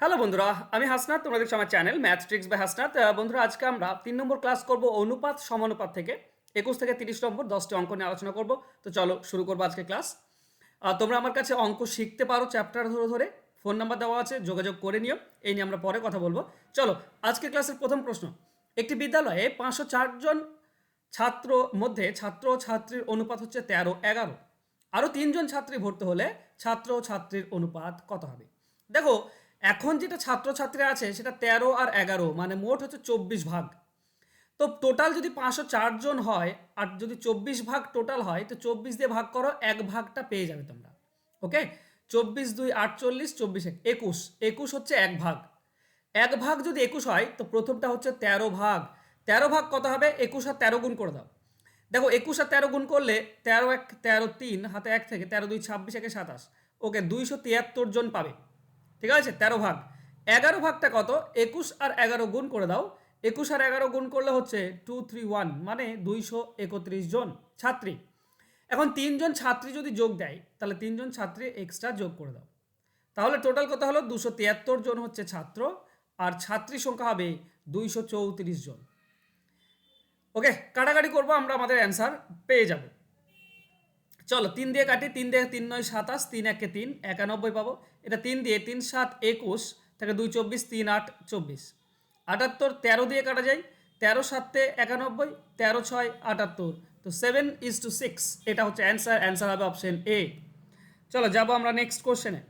Hello বন্ধুরা, আমি হাসনাত তোমরা দেখছ আমার channel math tricks by Hasnat. বন্ধুরা, আজকে আমরা তিন নম্বর ক্লাস করব অনুপাত, সমানুপাত থেকে। একুশ থেকে তিরিশ নম্বর, দশটি অঙ্ক নিয়ে আলোচনা করব। তো চলো, শুরু করব আজকে ক্লাস তোমরা আমার কাছে অঙ্ক শিখতে পারো চ্যাপ্টার ধরে ধরে। ফোন নাম্বার দেওয়া আছে, যোগাযোগ করে নিও। এই নিয়ে আমরা পরে কথা বলব। চলো আজকে ক্লাসের প্রথম প্রশ্ন। একটি বিদ্যালয়ে পাঁচশো চারজন ছাত্র মধ্যে ছাত্র ও ছাত্রীর অনুপাত হচ্ছে তেরো, এগারো। আরও তিনজন ছাত্রী ভর্তি হলে ছাত্র ও ছাত্রীর অনুপাত কত হবে? দেখো এখন যেটা ছাত্রছাত্রী আছে, সেটা তেরো আর এগারো মানে মোট হচ্ছে চব্বিশ ভাগ। তো টোটাল যদি পাঁচশো জন হয়, আর যদি চব্বিশ ভাগ টোটাল হয়, তো চব্বিশ দিয়ে ভাগ করো, এক ভাগটা পেয়ে যাবে তোমরা। ওকে চব্বিশ দুই আটচল্লিশ, চব্বিশ এক, একুশ। একুশ হচ্ছে এক ভাগ। এক ভাগ যদি একুশ হয়, তো প্রথমটা হচ্ছে তেরো ভাগ। তেরো ভাগ কত হবে? একুশ আর তেরো গুণ করে দাও। দেখো, একুশ আর তেরো গুণ করলে তেরো এক, তেরো তিন, হাতে এক থেকে তেরো দুই, ছাব্বিশ একে সাতাশ। ওকে দুইশো তিয়াত্তর জন পাবে। ঠিক আছে? তেরো ভাগ। এগারো ভাগটা কত? একুশ আর এগারো গুণ করে দাও। একুশ আর এগারো গুণ করলে হচ্ছে টু থ্রি ওয়ান মানে দুইশো একত্রিশ জন ছাত্রী। এখন তিনজন ছাত্রী যদি যোগ দেয়, তাহলে তিনজন ছাত্রী এক্সট্রা যোগ করে দাও। তাহলে টোটাল কত হলো? দুশো তিয়াত্তর জন হচ্ছে ছাত্র, আর ছাত্রী সংখ্যা হবে দুইশো চৌত্রিশ জন। ওকে কাটাকাটি করব, আমরা আমাদের অ্যান্সার পেয়ে যাব। চলো, তিন দিয়ে কাটি, তিন দিয়ে তিন নয়, সাতাশ, তিন একে তিন, একানব্বই পাবো। এটা তিন দিয়ে তিন, সাত, একুশ থেকে দুই, চব্বিশ, তিন, আট, চব্বিশ। আটাত্তর, তেরো দিয়ে কাটা যায়। তেরো, সাতে, একানব্বই, তেরো, ছয়, আটাত্তর। তো সেভেন ইজ টু সিক্স এটা হচ্ছে অ্যান্সার অ্যান্সার হবে অপশন এ চলো, যাব আমরা নেক্সট কোশ্চেনে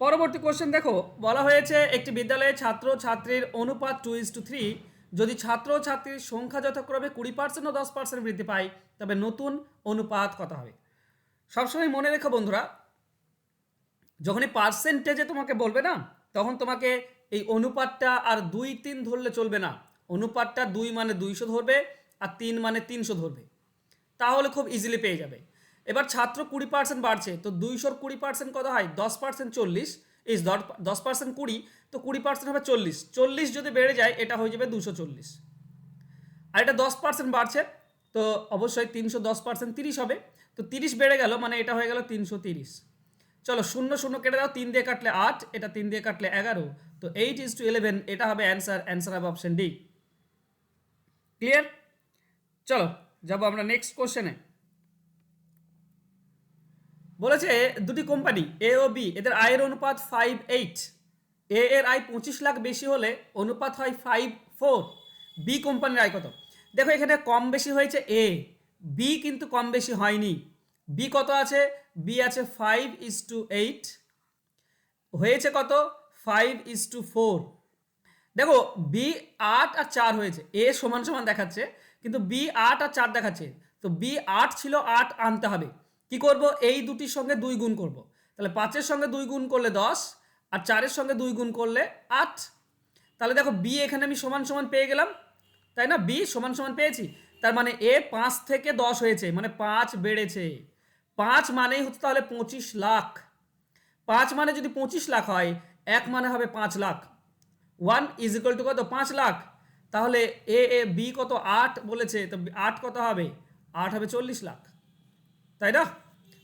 পরবর্তী কোশ্চেন দেখো, বলা হয়েছে, একটি বিদ্যালয়ে ছাত্র ছাত্রীর অনুপাত টু ইজ টু থ্রি যদি ছাত্র ও ছাত্রীর সংখ্যা যথাক্রমে কুড়ি পার্সেন্ট ও দশ পার্সেন্ট বৃদ্ধি পায়, তবে নতুন অনুপাত কত হবে? সবসময় মনে রেখো বন্ধুরা, যখনই পার্সেন্টেজে তোমাকে বলবে না, তখন তোমাকে এই অনুপাতটা আর দুই তিন ধরলে চলবে না। অনুপাতটা দুই মানে দুইশো ধরবে আর তিন মানে তিনশো ধরবে। তাহলে খুব ইজিলি পেয়ে যাবে। এবার ছাত্র কুড়ি পার্সেন্ট বাড়ছে, তো দুইশোর কুড়ি পার্সেন্ট কত হয়? দশ পার্সেন্ট চল্লিশ। ইস দশ পার্সেন্ট কুড়ি, তো কুড়ি পার্সেন্ট হবে চল্লিশ। চল্লিশ যদি বেড়ে যায়, এটা হয়ে যাবে দুশো চল্লিশ। আর এটা দশ পার্সেন্ট বাড়ছে, তো অবশ্যই তিনশো দশ পার্সেন্ট তিরিশ হবে। তো তিরিশ বেড়ে গেল মানে এটা হয়ে গেল তিনশো তিরিশ। চলো শূন্য শূন্য কেটে দাও, তিন দিয়ে কাটলে আট, এটা তিন দিয়ে কাটলে এগারো। তো এইট ইজ টু ইলেভেন এটা হবে অ্যান্সার অ্যান্সার হবে অপশন ডি ক্লিয়ার চলো, যাব আমরা নেক্সট কোশ্চেনে বলেছে দুটি কোম্পানি এ ও বি এদের আয়ের অনুপাত ফাইভ এইট এ এর আয় পঁচিশ লাখ বেশি হলে অনুপাত হয় ফাইভ ফোর বি কোম্পানির আয় কত? দেখো এখানে কম বেশি হয়েছে এ বি কিন্তু কম বেশি হয়নি। বি কত আছে? বি আছে ফাইভ ইজ টু এইট হয়েছে কত? ফাইভ ইজ টু ফোর দেখো বি আট আর চার হয়েছে। এ সমান সমান দেখাচ্ছে, কিন্তু বি আট আর চার দেখাচ্ছে। তো বি আট ছিল, আট আনতে হবে। কি করব? এই দুটির সঙ্গে দুই গুণ করব। তাহলে পাঁচের সঙ্গে দুই গুণ করলে দশ, আর চারের সঙ্গে দুই গুণ করলে আট। তাহলে দেখো বি এখানে আমি সমান সমান পেয়ে গেলাম, তাই না? বি সমান সমান পেয়েছি। তার মানে এ পাঁচ থেকে দশ হয়েছে মানে পাঁচ বেড়েছে। পাঁচ মানেই হচ্ছে তাহলে পঁচিশ লাখ। পাঁচ মানে যদি পঁচিশ লাখ হয়, এক মানে হবে পাঁচ lakh. One is equal to কত? পাঁচ লাখ। তাহলে এ এ, বি কত? আট বলেছে, তো আট কত হবে? আট হবে চল্লিশ লাখ। তাই না?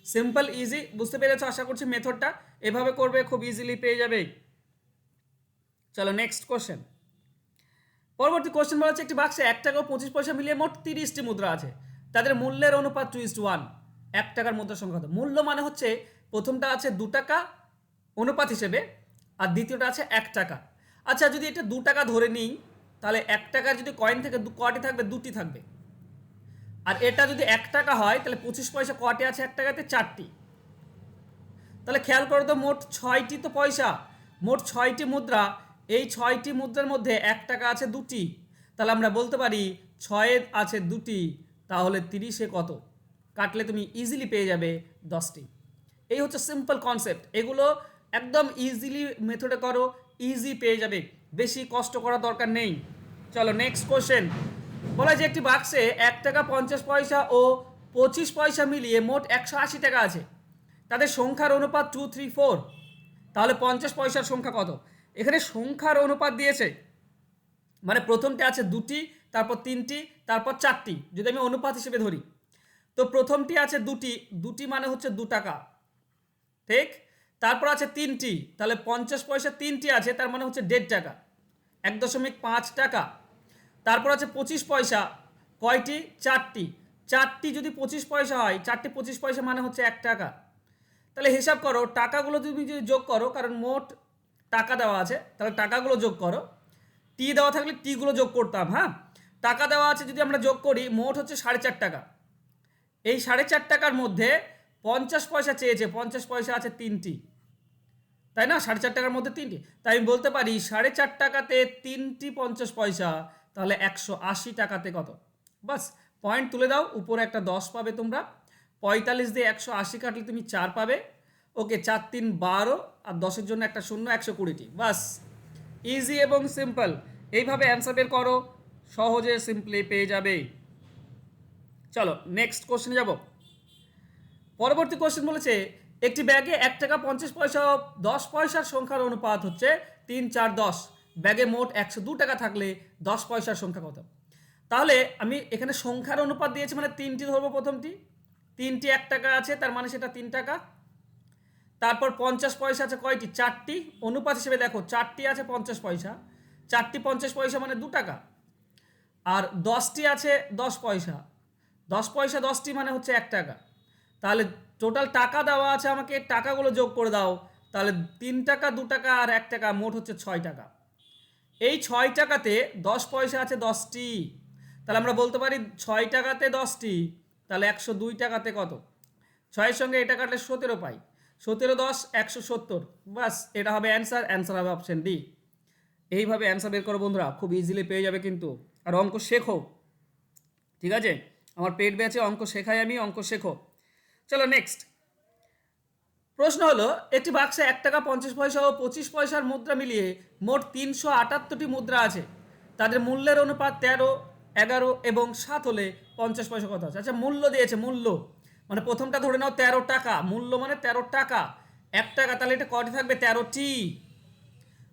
সিম্পল ইজি বুঝতে পেরেছ? আশা করছি মেথডটা এভাবে করবে, খুব ইজিলি পেয়ে যাবে। চলো নেক্সট কোশ্চেন পরবর্তী কোশ্চেন বলা হচ্ছে, একটি বাক্সে এক টাকা পঁচিশ পয়সা মিলিয়ে মোট তিরিশটি মুদ্রা আছে। তাদের মূল্যের অনুপাত টু ইস ওয়ান এক টাকার মুদ্রা সংখ্যা? মূল্য মানে হচ্ছে, প্রথমটা আছে দু টাকা অনুপাত হিসেবে, আর দ্বিতীয়টা আছে এক টাকা। আচ্ছা যদি এটা দু টাকা ধরে নিই, তাহলে এক টাকার যদি কয়েন থেকে কয়টি থাকবে? দুটি থাকবে। আর এটা যদি এক টাকা হয়, তাহলে পঁচিশ পয়সা কয়টি আছে এক টাকাতে? চারটি। তাহলে খেয়াল করো তো, মোট ছয়টি তো পয়সা। মোট ছয়টি মুদ্রা। এই ছয়টি মুদ্রার মধ্যে এক টাকা আছে দুটি। তাহলে আমরা বলতে পারি, ছয়ে আছে দুটি, তাহলে তিরিশে কত? কাটলে তুমি ইজিলি পেয়ে যাবে দশটি। এই হচ্ছে সিম্পল কনসেপ্ট এগুলো একদম ইজিলি মেথডে করো ইজি পেয়ে যাবে। বেশি কষ্ট করার দরকার নেই। চলো নেক্সট কোশ্চেন বলা যে একটি বাক্সে এক টাকা পঞ্চাশ পয়সা ও পঁচিশ পয়সা মিলিয়ে মোট একশো আশি টাকা আছে। তাদের সংখ্যার অনুপাত টু থ্রি ফোর তাহলে পঞ্চাশ পয়সার সংখ্যা কত? এখানে সংখ্যার অনুপাত দিয়েছে। মানে প্রথমটি আছে দুটি, তারপর তিনটি, তারপর চারটি। যদি আমি অনুপাত হিসেবে ধরি, তো প্রথমটি আছে দুটি। দুটি মানে হচ্ছে দু টাকা। ঠিক? তারপর আছে তিনটি। তাহলে পঞ্চাশ পয়সা তিনটি আছে, তার মানে হচ্ছে দেড় টাকা। এক দশমিক পাঁচ টাকা। তারপর আছে পঁচিশ পয়সা। কয়টি? চারটি। চারটি যদি পঁচিশ পয়সা হয়, চারটি পঁচিশ পয়সা মানে হচ্ছে এক টাকা। তাহলে হিসাব করো, টাকাগুলো তুমি যদি যোগ করো, কারণ মোট টাকা দেওয়া আছে, তাহলে টাকাগুলো যোগ করো। টি দেওয়া থাকলে টিগুলো যোগ করতাম হ্যাঁ? টাকা দেওয়া আছে যদি আমরা যোগ করি, মোট হচ্ছে সাড়ে চার টাকা। এই সাড়ে চার টাকার মধ্যে পঞ্চাশ পয়সা চেয়েছে, পঞ্চাশ পয়সা আছে তিনটি। তাই না? সাড়ে চার টাকার মধ্যে তিনটি। তাই আমি বলতে পারি, সাড়ে চার টাকাতে তিনটি পঞ্চাশ পয়সা তাহলে একশো আশি টাকাতে কত? বাস পয়েন্ট তুলে দাও, উপরে একটা দশ পাবে তোমরা। পঁয়তাল্লিশ দিয়ে একশো আশি কাটলে তুমি চার পাবে। ওকে, চার, তিন, বারো, আর দশের জন্য একটা শূন্য, একশো কুড়িটি। বাস ইজি এবং সিম্পল এইভাবে অ্যান্সার বের করো, সহজে সিম্পলি পেয়ে যাবে। চলো নেক্সট কোশ্চেনে যাব। পরবর্তী কোশ্চেন বলেছে, একটি ব্যাগে এক টাকা পঞ্চাশ পয়সা, দশ পয়সার সংখ্যার অনুপাত হচ্ছে তিন, চার, দশ। ব্যাগে মোট একশো দু টাকা থাকলে দশ পয়সার সংখ্যা কত? তাহলে আমি এখানে সংখ্যার অনুপাত দিয়েছি মানে তিনটি ধরবো প্রথমটি। তিনটি এক টাকা আছে, তার মানে সেটা তিন টাকা। তারপর পঞ্চাশ পয়সা আছে কয়টি? চারটি। অনুপাত হিসেবে দেখো, চারটি আছে পঞ্চাশ পয়সা। চারটি পঞ্চাশ পয়সা মানে দু টাকা। আর দশটি আছে দশ পয়সা। দশ পয়সা দশটি মানে হচ্ছে এক টাকা। তাহলে টোটাল টাকা দেওয়া আছে আমাকে, টাকাগুলো যোগ করে দাও। তাহলে তিন টাকা, দু টাকা আর এক টাকা, মোট হচ্ছে ছয় টাকা। এই ছয় টাকাতে দশ পয়সা আছে দশটি। তাহলে আমরা বলতে পারি ছয় টাকাতে দশটি, তাহলে একশো দুই টাকাতে কত? ছয়ের সঙ্গে এটা কাটলে সতেরো পাই। সতেরো দশ, একশো সত্তর। বাস এটা হবে অ্যান্সার অ্যান্সার হবে অপশন ডি এইভাবে অ্যান্সার বের করো বন্ধুরা, খুব ইজিলি পেয়ে যাবে কিন্তু। আর অঙ্ক শেখো। ঠিক আছে? আমার পেট ব্যাচে অঙ্ক শেখাই আমি, অঙ্ক শেখো। চলো নেক্সট প্রশ্ন হলো, একটি বাক্সে এক টাকা পঞ্চাশ পয়সা ও পঁচিশ পয়সার মুদ্রা মিলিয়ে মোট তিনশো আটাত্তরটি মুদ্রা আছে। তাদের মূল্যের অনুপাত তেরো, এগারো এবং সাত হলে পঞ্চাশ পয়সা কত আছে? আচ্ছা মূল্য দিয়েছে, মূল্য। মানে প্রথমটা ধরে নাও, তেরো টাকা। মূল্য মানে তেরো টাকা। এক টাকা, তাহলে এটা কটি থাকবে? তেরোটি।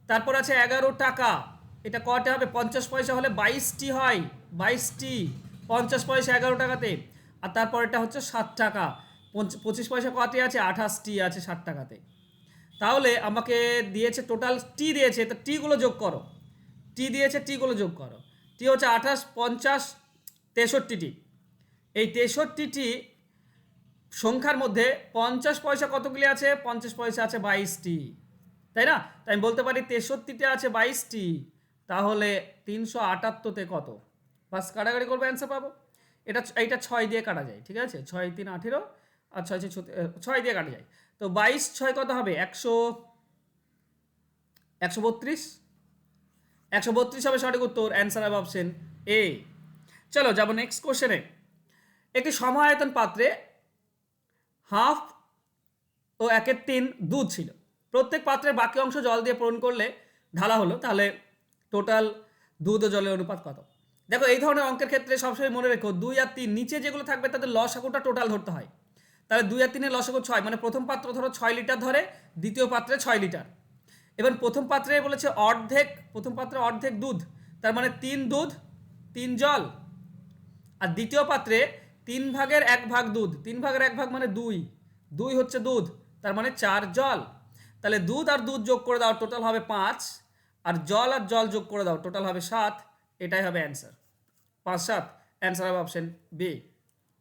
তারপর আছে এগারো টাকা। এটা কটা হবে? পঞ্চাশ পয়সা হলে বাইশটি হয়। বাইশটি। পঞ্চাশ পয়সা এগারো টাকাতে। আর তারপর এটা হচ্ছে সাত টাকা। পঁচিশ পয়সা কটি আছে? আঠাশটি আছে ষাট টাকাতে। তাহলে আমাকে দিয়েছে টোটাল টি দিয়েছে, তো টিগুলো যোগ করো। টি দিয়েছে টিগুলো যোগ করো। টি হচ্ছে আঠাশ, পঞ্চাশ, তেষট্টিটি। এই তেষট্টিটি সংখ্যার মধ্যে পঞ্চাশ পয়সা কতগুলি আছে? পঞ্চাশ পয়সা আছে বাইশটি। তাই না? তাই আমি বলতে পারি তেষট্টিতে আছে বাইশটি। তাহলে তিনশো আটাত্তরতে কত? বাস কাটাকাটি করব অ্যান্সার পাবো। এটা এইটা ছয় দিয়ে কাটা যায়, ঠিক আছে? ছয়, তিন, আঠেরো আর ছয় ছয় ছয় দিয়ে কাটা যায়। তো বাইশ ছয় কত হবে? একশো একশো বত্রিশ? একশো বত্রিশ হবে সঠিক উত্তর অ্যান্সার হবে অপশন এ চলো, যাব নেক্সট কোশ্চেনে একটি সমায়তন পাত্রে হাফ ও একের তিন দুধ ছিল। প্রত্যেক পাত্রের বাকি অংশ জল দিয়ে পূরণ করলে ঢালা হলো, তাহলে টোটাল দুধ ও জলের অনুপাত কত? দেখো, এই ধরনের অঙ্কের ক্ষেত্রে সবসময় মনে রেখো, দুই আর তিন, নিচে যেগুলো থাকবে তাদের লসাগুটা টোটাল ধরতে হয়। তাহলে দুই আর তিনের লসাগু ছয় মানে প্রথম পাত্র ধরো ছয় লিটার ধরে, দ্বিতীয় পাত্রে ছয় লিটার। এবার প্রথম পাত্রে বলেছে অর্ধেক, প্রথম পাত্রে অর্ধেক দুধ, তার মানে তিন দুধ, তিন জল। আর দ্বিতীয় পাত্রে তিন ভাগের এক ভাগ দুধ, তিন ভাগের এক ভাগ মানে দুই দুই হচ্ছে দুধ, তার মানে চার জল। তাহলে দুধ আর দুধ যোগ করে দাও, টোটাল হবে পাঁচ, আর জল আর জল যোগ করে দাও, টোটাল হবে সাত, এটাই হবে অ্যান্সার। পাঁচ, সাত, অ্যান্সার হবে অপশন বি।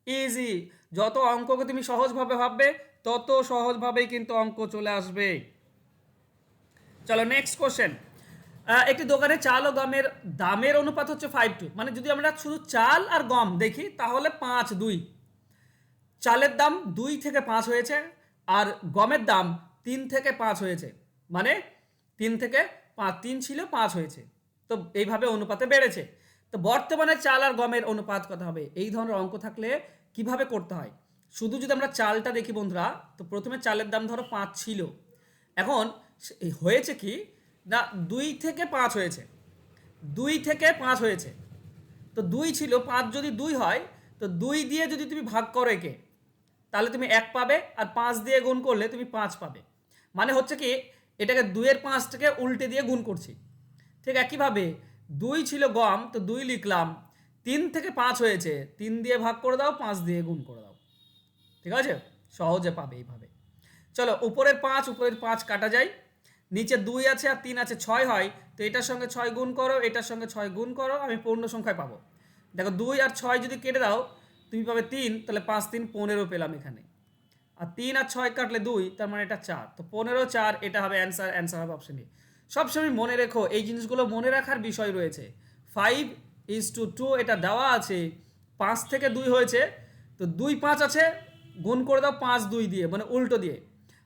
ইজি যত অঙ্ককে তুমি সহজভাবে ভাববে, তত সহজভাবেই কিন্তু অঙ্ক চলে আসবে। চলো নেক্সট কোশ্চেন একটি দোকানে চাল ও গমের দামের অনুপাত হচ্ছে ফাইভ টু মানে যদি আমরা শুধু চাল আর গম দেখি, তাহলে পাঁচ দুই। চালের দাম দুই থেকে পাঁচ হয়েছে, আর গমের দাম তিন থেকে পাঁচ হয়েছে। মানে তিন থেকে পাঁচ, তিন ছিল পাঁচ হয়েছে। তো এইভাবে অনুপাতে বেড়েছে। তো বর্তমানে চাল আর গমের অনুপাত কত হবে? এই ধরনের অঙ্ক থাকলে কীভাবে করতে হয়? শুধু যদি আমরা চালটা দেখি বন্ধুরা, তো প্রথমে চালের দাম ধরো পাঁচ ছিল। এখন হয়েছে কি, না, দুই থেকে পাঁচ হয়েছে। দুই থেকে পাঁচ হয়েছে। তো দুই ছিল, পাঁচ যদি দুই হয়, তো দুই দিয়ে যদি তুমি ভাগ করো একে, তাহলে তুমি এক পাবে আর পাঁচ দিয়ে গুণ করলে তুমি পাঁচ পাবে। মানে হচ্ছে কি, এটাকে দুইয়ের পাঁচটাকে উল্টে দিয়ে গুণ করছি। ঠিক একইভাবে দুই ছিল গম, তো দুই লিখলাম। তিন থেকে পাঁচ হয়েছে। তিন দিয়ে ভাগ করে দাও, পাঁচ দিয়ে গুণ করে দাও। ঠিক আছে? সহজে পাবে এইভাবে। চলো, উপরের পাঁচ উপরের পাঁচ কাটা যায়। নিচে দুই আছে আর তিন আছে, ছয় হয়। তো এটার সঙ্গে ছয় গুণ করো, এটার সঙ্গে ছয় গুণ করো, আমি পূর্ণ সংখ্যায় পাবো। দেখো, দুই আর ছয় যদি কেটে দাও, তুমি পাবে তিন, তাহলে পাঁচ, তিন, পনেরো পেলাম এখানে। আর তিন আর ছয় কাটলে দুই, তার মানে এটা চার। তো পনেরো, চার, এটা হবে অ্যান্সার অ্যান্সার হবে অপশন এ সবসময় মনে রেখো, এই জিনিসগুলো মনে রাখার বিষয় রয়েছে। ফাইভ ইজ টু টু এটা দেওয়া আছে, পাঁচ থেকে দুই হয়েছে, তো দুই পাঁচ আছে, গুণ করে দাও পাঁচ দুই দিয়ে মানে উল্টো দিয়ে।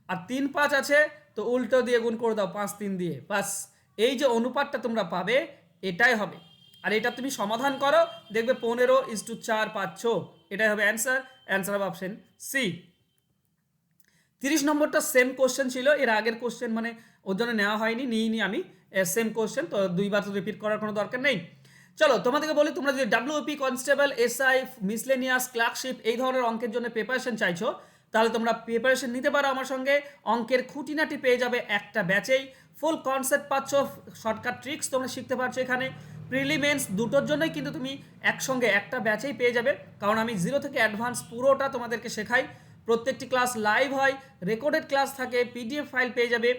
আর তিন পাঁচ আছে, তো উল্টো দিয়ে গুণ করে দাও পাঁচ তিন দিয়ে। বাস, এই যে অনুপাতটা তোমরা পাবে, এটাই হবে। আর এটা তুমি সমাধান করো, দেখবে পনেরো ইজ টু চার, পাঁচ, ছ, এটাই হবে অ্যান্সার অ্যান্সার হবে অপশন সি তিরিশ নম্বরটা সেম কোশ্চেন ছিল, এর আগের কোশ্চেন মানে ওর জন্য নেওয়া হয়নি, নিইনি আমি সেম কোশ্চেন তো দুইবার তো রিপিট করার কোনো দরকার নেই। চলো, তোমাদেরকে বলি, তোমরা যদি WP constable SI miscellaneous clerkship এই ধরনের অঙ্কের জন্য প্রিপারেশন চাইছো, তাহলে তোমরা প্রিপারেশন নিতে পারো আমার সঙ্গে। অঙ্কের খুঁটিনাটি পেয়ে যাবে একটা ব্যাচেই। ফুল কনসেপ্ট পাচ্ছ শর্টকাট ট্রিক্স তোমরা শিখতে পারছ এখানে। প্রিলিমেন্স দুটোর জন্যই কিন্তু তুমি একসঙ্গে একটা ব্যাচেই পেয়ে যাবে, কারণ আমি জিরো থেকে অ্যাডভান্স পুরোটা তোমাদেরকে শেখাই। প্রত্যেকটি ক্লাস লাইভ হয় রেকর্ডেড ক্লাস থাকে পিডিএফ ফাইল পেয়ে যাবে।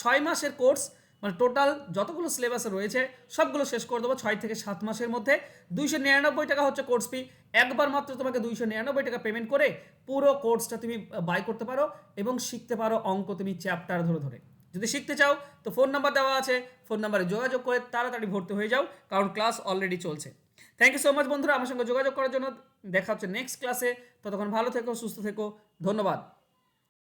ছয় মাসের কোর্স মানে টোটাল যতগুলো সিলেবাসে রয়েছে, সবগুলো শেষ করে দেবো ছয় থেকে সাত মাসের মধ্যে। দুইশো নিরানব্বই টাকা হচ্ছে কোর্স ফি একবার মাত্র তোমাকে দুইশো নিরানব্বই টাকা পেমেন্ট করে পুরো কোর্সটা তুমি বাই করতে পারো এবং শিখতে পারো অঙ্ক তুমি চ্যাপ্টার ধরে ধরে। যদি শিখতে চাও, তো ফোন নাম্বার দেওয়া আছে ফোন নাম্বারে যোগাযোগ করে তাড়াতাড়ি ভর্তি হয়ে যাও, কারণ ক্লাস অলরেডি চলছে। থ্যাংক ইউ সো মাচ বন্ধুরা। আমার সঙ্গে যোগাযোগ করার জন্য দেখা হচ্ছে নেক্সট ক্লাসে ততক্ষণ ভালো থেকো, সুস্থ থেকো। ধন্যবাদ।